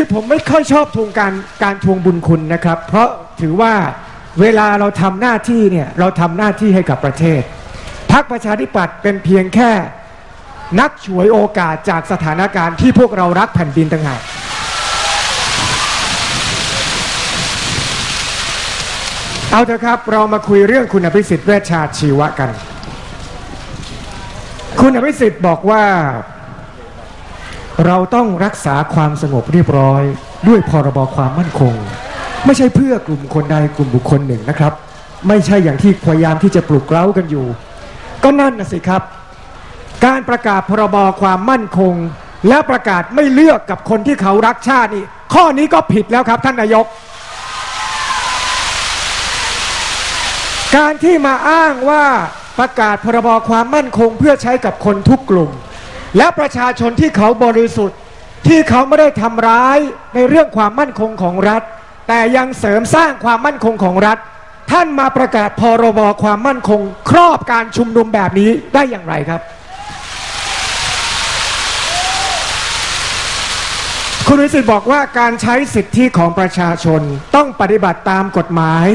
คือผมไม่ค่อยชอบทวงการการทวงบุญคุณนะครับ เพราะถือว่าเวลาเราทำหน้าที่เนี่ยเราทำหน้าที่ให้กับประเทศพรรคประชาธิปัตย์เป็นเพียงแค่นักฉวยโอกาสจากสถานการณ์ที่พวกเรารักแผ่นดินต่างหากเอาเถอะครับเรามาคุยเรื่องคุณอภิสิทธิ์เวชชาชีวะกัน คุณอภิสิทธิ์บอกว่า เราต้องรักษาความสงบเรียบร้อย ด้วยพรบความมั่นคง ไม่ใช่เพื่อกลุ่มคนใดกลุ่มบุคคลหนึ่งนะครับ ไม่ใช่อย่างที่พยายามที่จะปลุกเร้ากันอยู่ ก็นั่นนะสิครับ การประกาศพรบความมั่นคง และประกาศไม่เลือกกับคนที่เขารักชาตินี่ข้อนี้ก็ผิดแล้วครับท่านนายก การที่มาอ้างว่าประกาศพรบความมั่นคงเพื่อใช้กับคนทุกกลุ่ม และประชาชนที่เขาบริสุทธิ์ ที่เขาไม่ได้ทำร้ายในเรื่องความมั่นคงของรัฐ แต่ยังเสริมสร้างความมั่นคงของรัฐ ท่านมาประกาศพรบความมั่นคง ครอบการชุมนุมแบบนี้ได้อย่างไรครับ คุณวิสิทธิ์บอกว่าการใช้สิทธิของประชาชนต้องปฏิบัติตามกฎหมาย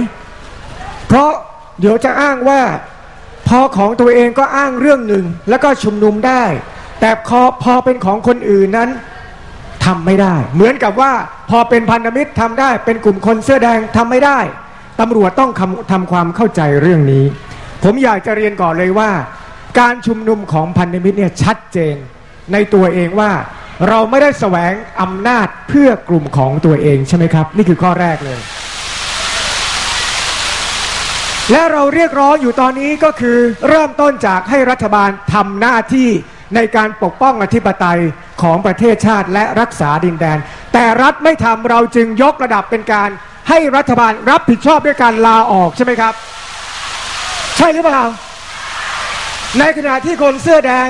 เพราะเดี๋ยวจะอ้างว่าพอของตัวเองก็อ้างเรื่องหนึ่งแล้วก็ชุมนุมได้ แต่พอพอเป็นของคนอื่นนั้นทำไม่ได้ เหมือนกับว่าพอเป็นพันธมิตรทำได้ เป็นกลุ่มคนเสื้อแดงทำไม่ได้ตำรวจต้องทำความเข้าใจเรื่องนี้ ผมอยากจะเรียนก่อนเลยว่า การชุมนุมของพันธมิตรเนี่ยชัดเจนในตัวเองว่าเราไม่ได้แสวงอำนาจเพื่อกลุ่มของตัวเองใช่ไหมครับ นี่คือข้อแรกเลย และเราเรียกร้องอยู่ตอนนี้ก็คือเริ่มต้นจากให้รัฐบาลทำหน้าที่ ในการปกป้องอธิปไตยของประเทศชาติและรักษาดินแดน แต่รัฐไม่ทำเราจึงยกระดับเป็นการให้รัฐบาลรับผิดชอบด้วยการลาออกใช่ไหมครับ ใช่หรือเปล่า ในขณะที่คนเสื้อแดง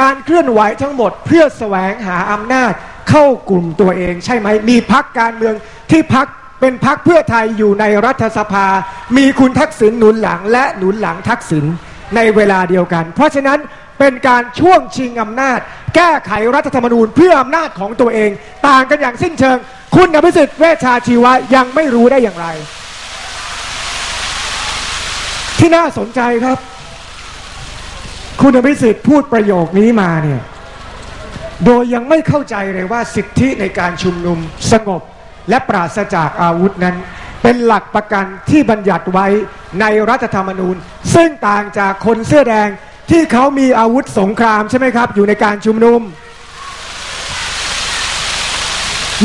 การเคลื่อนไหวทั้งหมดเพื่อแสวงหาอำนาจเข้ากลุ่มตัวเอง ใช่ไหมมีพักการเมืองที่พักเป็นพักเพื่อไทยอยู่ในรัฐสภา มีคุณทักษิณหนุนหลังและหนุนหลังทักษิณในเวลาเดียวกัน เพราะฉะนั้น เป็นการช่วงชิงอำนาจ แก้ไขรัฐธรรมนูญเพื่ออำนาจของตัวเอง ต่างกันอย่างสิ้นเชิง คุณอภิสิทธิ์เวชชาชีวะยังไม่รู้ได้อย่างไร ที่น่าสนใจครับ คุณอภิสิทธิ์พูดประโยคนี้มาเนี่ยโดยยังไม่เข้าใจเลยว่าสิทธิในการชุมนุมสงบ และปราศจากอาวุธนั้น เป็นหลักประกันที่บัญญัติไว้ในรัฐธรรมนูญ ซึ่งต่างจากคนเสื้อแดง ที่เขามีอาวุธสงครามใช่ไหมครับ อยู่ในการชุมนุม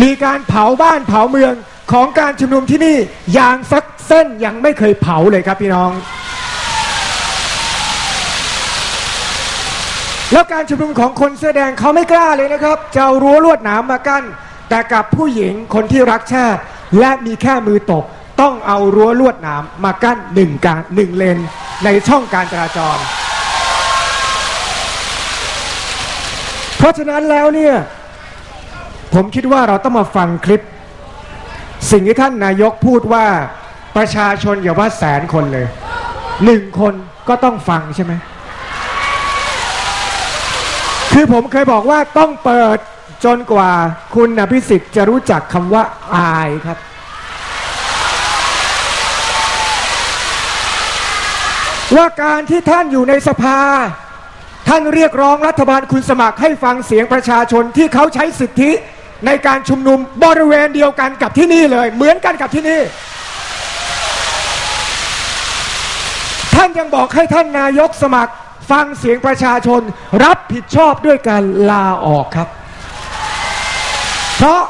มีการเผาบ้านเผาเมืองของการชุมนุมที่นี่อย่างสักเส้นยังไม่เคยเผาเลยครับพี่น้อง แล้วการชุมนุมของคนเสื้อแดงเขาไม่กล้าเลยนะครับจะเอารั้วลวดหนามมากั้นแต่กับผู้หญิงคนที่รักชาติ และมีแค่มือตบต้องเอารั้วลวดหนามมากั้นหนึ่งการหนึ่งเลนในช่องการจราจร เพราะฉะนั้นแล้วเนี่ยผมคิดว่าเราต้องมาฟังคลิป สิ่งที่ท่านนายกพูดว่าประชาชนอย่าว่าแสนคนเลยหนึ่งคนก็ต้องฟังใช่ไหมคือผมเคยบอกว่าต้องเปิดจนกว่าคุณอภิสิทธิ์จะรู้จักคำว่าอายครับ ว่าการที่ท่านอยู่ในสภา ท่านเรียกร้องรัฐบาลคุณสมัครให้ฟังเสียงประชาชนที่เขาใช้สิทธิในการชุมนุมบริเวณเดียวกันกับที่นี่เลย เหมือนกันกับที่นี่ ท่านยังบอกให้ท่านนายกสมัคร ฟังเสียงประชาชนรับผิดชอบด้วยการลาออกครับ เพราะ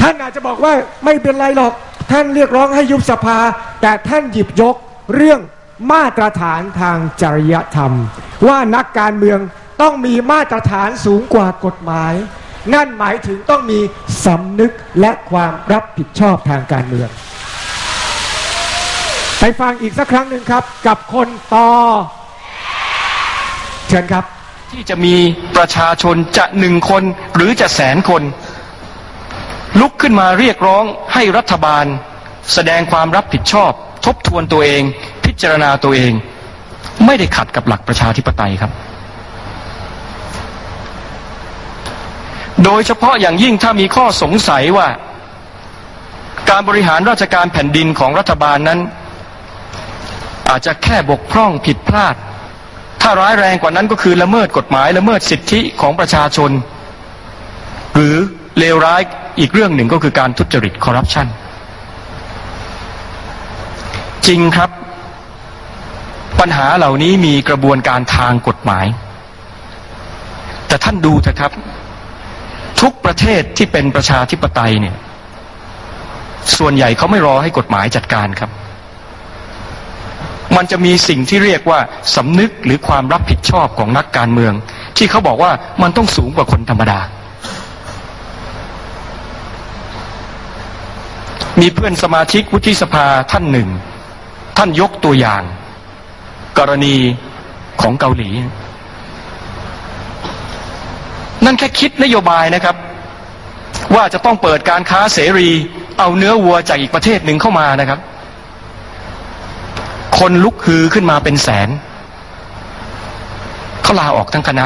ท่านอาจจะบอกว่าไม่เป็นไรหรอก ท่านเรียกร้องให้ยุบสภา แต่ท่านหยิบยกเรื่อง มาตรฐานทางจริยธรรม ว่านักการเมืองต้องมีมาตรฐานสูงกว่ากฎหมาย นั่นหมายถึงต้องมีสำนึกและความรับผิดชอบทางการเมือง ไปฟังอีกสักครั้งหนึ่งครับ กับคนต่อ เชิญครับ ที่จะมีประชาชนจะหนึ่งคนหรือจะแสนคน ลุกขึ้นมาเรียกร้องให้รัฐบาล แสดงความรับผิดชอบ ทบทวนตัวเอง จารณาตัวเอง ไม่ได้ขัดกับหลักประชาธิปไตยครับ โดยเฉพาะอย่างยิ่งถ้ามีข้อสงสัยว่า การบริหารราชการแผ่นดินของรัฐบาลนั้น อาจจะแค่บกพร่องผิดพลาด ถ้าร้ายแรงกว่านั้นก็คือละเมิดกฎหมายละเมิดสิทธิของประชาชน หรือเลวร้ายอีกเรื่องหนึ่งก็คือการทุจริตคอร์รัปชันจริงครับ ปัญหาเหล่านี้มีกระบวนการทางกฎหมาย แต่ท่านดูเถอะครับ ทุกประเทศที่เป็นประชาธิปไตยเนี่ย ส่วนใหญ่เขาไม่รอให้กฎหมายจัดการครับ มันจะมีสิ่งที่เรียกว่าสำนึกหรือความรับผิดชอบของนักการเมือง ที่เขาบอกว่ามันต้องสูงกว่าคนธรรมดามีเพื่อนสมาชิกวุฒิสภาท่านหนึ่ง ท่านยกตัวอย่าง กรณีของเกาหลี นั่นแค่คิดนโยบายนะครับ ว่าจะต้องเปิดการค้าเสรี เอาเนื้อวัวจากอีกประเทศหนึ่งเข้ามานะครับ คนลุกฮือขึ้นมาเป็นแสนเขาลาออกทั้งคณะ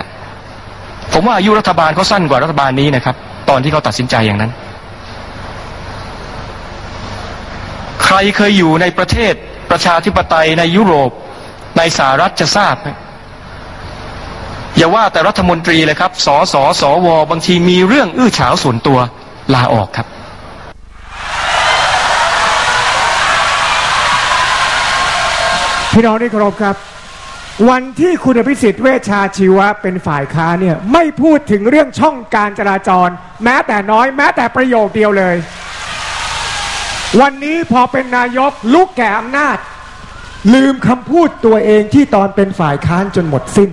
ผมว่าอายุรัฐบาลเขาสั้นกว่ารัฐบาลนี้นะครับ ตอนที่เขาตัดสินใจอย่างนั้น ใครเคยอยู่ในประเทศประชาธิปไตยในยุโรป ในสหรัฐจะทราบอย่าว่าแต่รัฐมนตรีเลยครับสสสวบางทีมีเรื่องอื้อฉาวส่วนตัวลาออกครับ พี่น้องที่เคารพครับ วันที่คุณอภิสิทธิ์เวชชาชีวะเป็นฝ่ายค้านเนี่ยไม่พูดถึงเรื่องช่องการจราจร แม้แต่น้อยแม้แต่ประโยคเดียวเลย วันนี้พอเป็นนายกลุกแก่อำนาจ ลืมคำพูดตัวเองที่ตอนเป็นฝ่ายค้านจนหมดสิ้น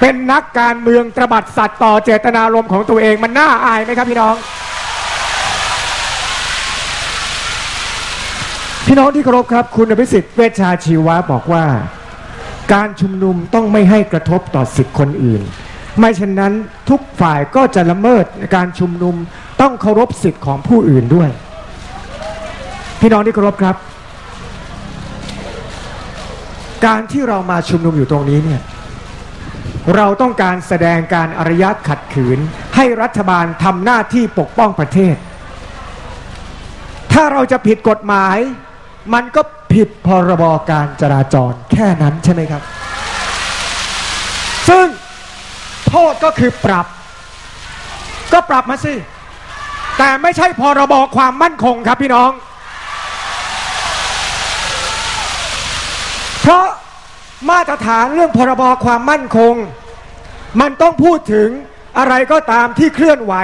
เป็นนักการเมืองตระบัดสัตว์ต่อเจตนารมณ์ของตัวเองมันน่าอายไหมครับพี่น้อง พี่น้องที่เคารพครับ คุณอภิสิทธิ์เวชชาชีวะบอกว่า การชุมนุมต้องไม่ให้กระทบต่อสิทธิคนอื่น ไม่เช่นนั้นทุกฝ่ายก็จะละเมิดการชุมนุมต้องเคารพสิทธิ์ของผู้อื่นด้วย พี่น้องที่เคารพครับ การที่เรามาชุมนุมอยู่ตรงนี้เนี่ยเราต้องการแสดงการอารยะขัดขืน ให้รัฐบาลทำหน้าที่ปกป้องประเทศ ถ้าเราจะผิดกฎหมาย มันก็ผิดพรบการจราจรแค่นั้นใช่ไหมครับ ซึ่งโทษก็คือปรับ ก็ปรับมาสิ แต่ไม่ใช่พรบความมั่นคงครับพี่น้อง เพราะ มาตรฐานเรื่องพรบความมั่นคง มันต้องพูดถึงอะไรก็ตามที่เคลื่อนไหว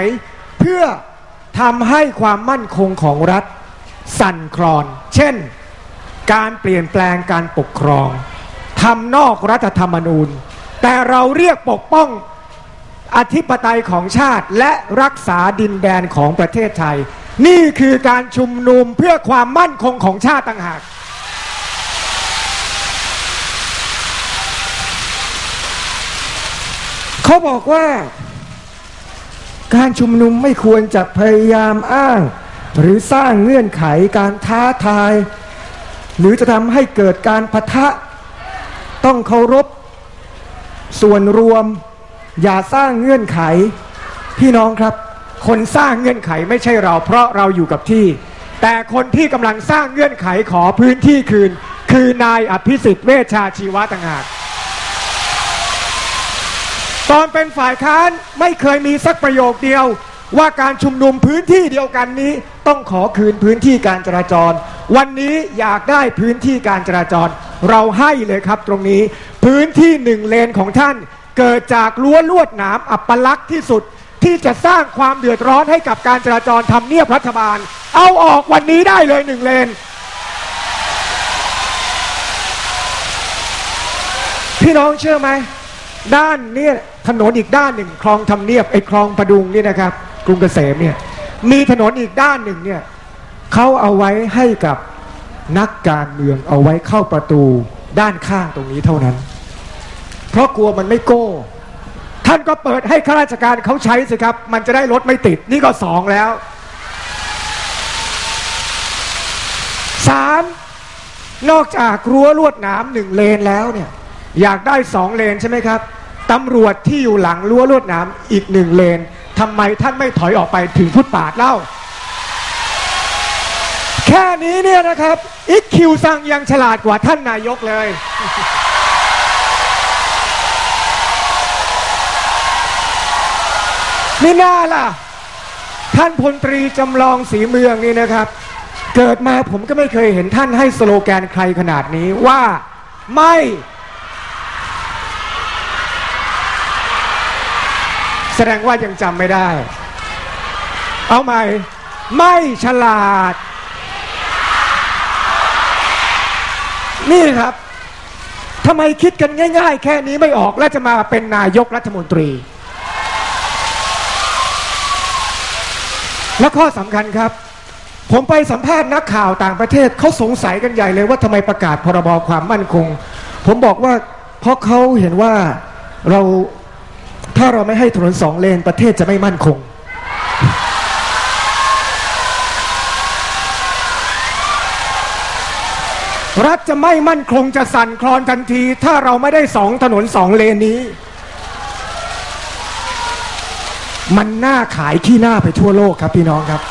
เพื่อทำให้ความมั่นคงของรัฐ สั่นคลอน เช่น การเปลี่ยนแปลงการปกครองทำนอกรัฐธรรมนูญ แต่เราเรียกปกป้องอธิปไตยของชาติและรักษาดินแดนของประเทศไทย นี่คือการชุมนุมเพื่อความมั่นคงของชาติต่างหาก เขาบอกว่า การชุมนุมไม่ควรจะพยายามอ้าง หรือสร้างเงื่อนไขการท้าทาย หรือจะทำให้เกิดการพะทะ ต้องเคารพ ส่วนรวม อย่าสร้างเงื่อนไข พี่น้องครับ คนสร้างเงื่อนไขไม่ใช่เรา เพราะเราอยู่กับที่ แต่คนที่กำลังสร้างเงื่อนไขขอพื้นที่คืน คือนายอภิสิทธิ์เวชชาชีวะต่างหาก ตอนเป็นฝ่ายค้านไม่เคยมีสักประโยคเดียว ว่าการชุมนุมพื้นที่เดียวกันนี้ ต้องขอคืนพื้นที่การจราจร วันนี้อยากได้พื้นที่การจราจร เราให้เลยครับตรงนี้ พื้นที่หนึ่งเลนของท่าน เกิดจากรั้วลวดหนามอัปลักษณ์ที่สุดที่จะสร้างความเดือดร้อนให้กับการจราจรทำเนียบรัฐบาล เอาออกวันนี้ได้เลยหนึ่งเลนพี่น้องเชื่อไหมด้านเนี่ย ถนนอีกด้านหนึ่ง คลองทำเนียบไอ้คลองประดุงนี่นะครับ กรุงเกษมเนี่ยมีถนนอีกด้านหนึ่งเนี่ยเขาเอาไว้ให้กับนักการเมืองเอาไว้เข้าประตูด้านข้างตรงนี้เท่านั้น เพราะกลัวมันไม่โก้ ท่านก็เปิดให้ข้าราชการเขาใช้สิครับ มันจะได้รถไม่ติดนี่ก็สองแล้วสามนอกจากรั้วลวดหนามหนึ่งเลนแล้วเนี่ย อยากได้สองเลนใช่ไหมครับ ตำรวจที่อยู่หลังรั้วลวดหนามอีกหนึ่งเลนทำไมท่านไม่ถอยออกไปถึงฟุตปาดเล่า แค่นี้เนี่ยนะครับอีกคิวซังยังฉลาดกว่าท่านนายกเลย นี่น่าล่ะ ท่านพลตรีจำลองสีเมืองนี่นะครับ เกิดมาผมก็ไม่เคยเห็นท่านให้สโลแกนใครขนาดนี้ว่าไม่ แสดงว่ายังจำไม่ได้ เอาใหม่ ไม่ฉลาด นี่ครับทำไมคิดกันง่าย ๆ แค่นี้ไม่ออกแล้วจะมาเป็นนายกรัฐมนตรี และข้อสำคัญครับ ผมไปสัมภาษณ์นักข่าวต่างประเทศเขาสงสัยกันใหญ่เลยว่าทำไมประกาศพรบความมั่นคง ผมบอกว่าเพราะเขาเห็นว่าเรา ถ้าเราไม่ให้ถนนสองเลนประเทศจะไม่มั่นคง รัฐจะไม่มั่นคงจะสั่นคลอนทันที ถ้าเราไม่ได้สองถนนสองเลนนี้ มันน่าขายขี้หน้าไปทั่วโลกครับพี่น้องครับ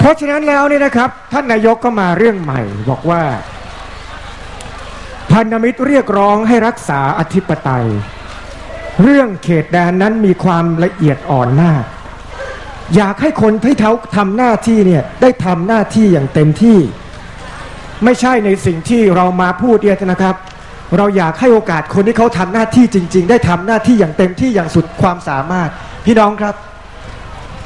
เพราะฉะนั้นแล้วนี่นะครับ ท่านนายกก็มาเรื่องใหม่บอกว่า พันธมิตรเรียกร้องให้รักษาอธิปไตย เรื่องเขตแดนนั้นมีความละเอียดอ่อนมาก อยากให้คนที่เขาทำหน้าที่เนี่ยได้ทำหน้าที่อย่างเต็มที่ ไม่ใช่ในสิ่งที่เรามาพูดเนี่ยนะครับ เราอยากให้โอกาสคนที่เขาทำหน้าที่จริง ๆ ได้ทำหน้าที่อย่างเต็มที่อย่างสุดความสามารถ พี่น้องครับ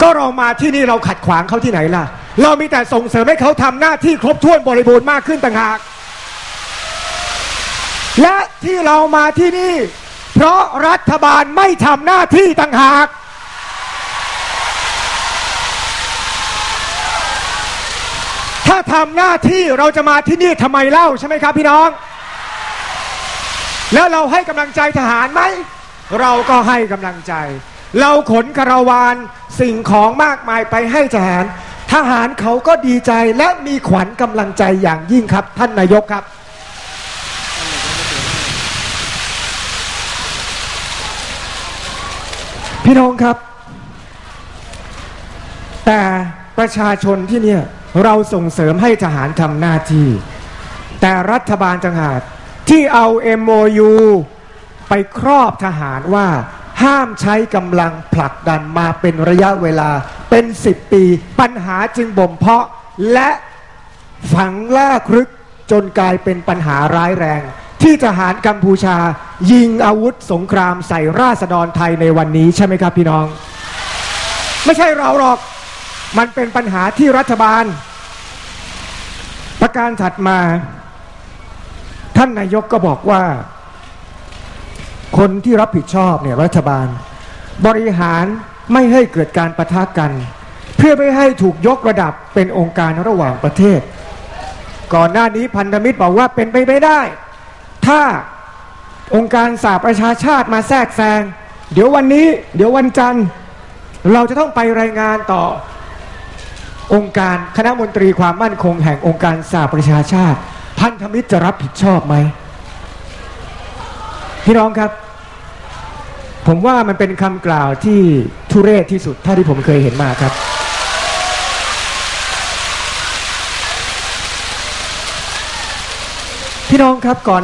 ก็เรามาที่นี่เราขัดขวางเขาที่ไหนล่ะ เรามีแต่ส่งเสริมให้เขาทำหน้าที่ครบถ้วนบริบูรณ์มากขึ้นต่างหาก และที่เรามาที่นี่ เพราะรัฐบาลไม่ทำหน้าที่ต่างหาก ถ้าทำหน้าที่เราจะมาที่นี่ทำไมเล่าใช่ไหมครับพี่น้อง แล้วเราให้กำลังใจทหารไหม เราก็ให้กำลังใจ เราขนคาราวานสิ่งของมากมายไปให้ทหาร ทหารเขาก็ดีใจและมีขวัญกำลังใจอย่างยิ่งครับท่านนายกครับ พี่น้องครับ แต่ประชาชนที่เนี่ยเราส่งเสริมให้ทหารทำหน้าที่ แต่รัฐบาลจังหากที่เอา MOU ไปครอบทหารว่าห้ามใช้กำลังผลักดันมาเป็นระยะเวลาเป็น10ปี ปัญหาจึงบ่มเพาะและฝังล่ากลึกจนกลายเป็นปัญหาร้ายแรง ที่ทหารกัมพูชา ยิงอาวุธสงครามใส่ราษฎรไทยในวันนี้ใช่ไหมครับพี่น้อง ไม่ใช่เราหรอกมันเป็นปัญหาที่รัฐบาล ประการถัดมา ท่านนายกก็บอกว่า คนที่รับผิดชอบเนี่ยรัฐบาล บริหารไม่ให้เกิดการประทะกัน เพื่อไม่ให้ถูกยกระดับเป็นองค์การระหว่างประเทศ ก่อนหน้านี้พันธมิตรบอกว่าเป็นไปไม่ได้ ถ้าองค์การสหประชาชาติมาแทรกแซงเดี๋ยววันนี้ เดี๋ยววันจันทร์เราจะต้องไปรายงานต่อองค์การคณะมนตรีความมั่นคงแห่งองค์การสหประชาชาติ พันธมิตรจะรับผิดชอบไหมพี่น้องครับ ผมว่ามันเป็นคำกล่าวที่ทุเรศที่สุดเท่าที่ผมเคยเห็นมาครับ พี่น้องครับก่อน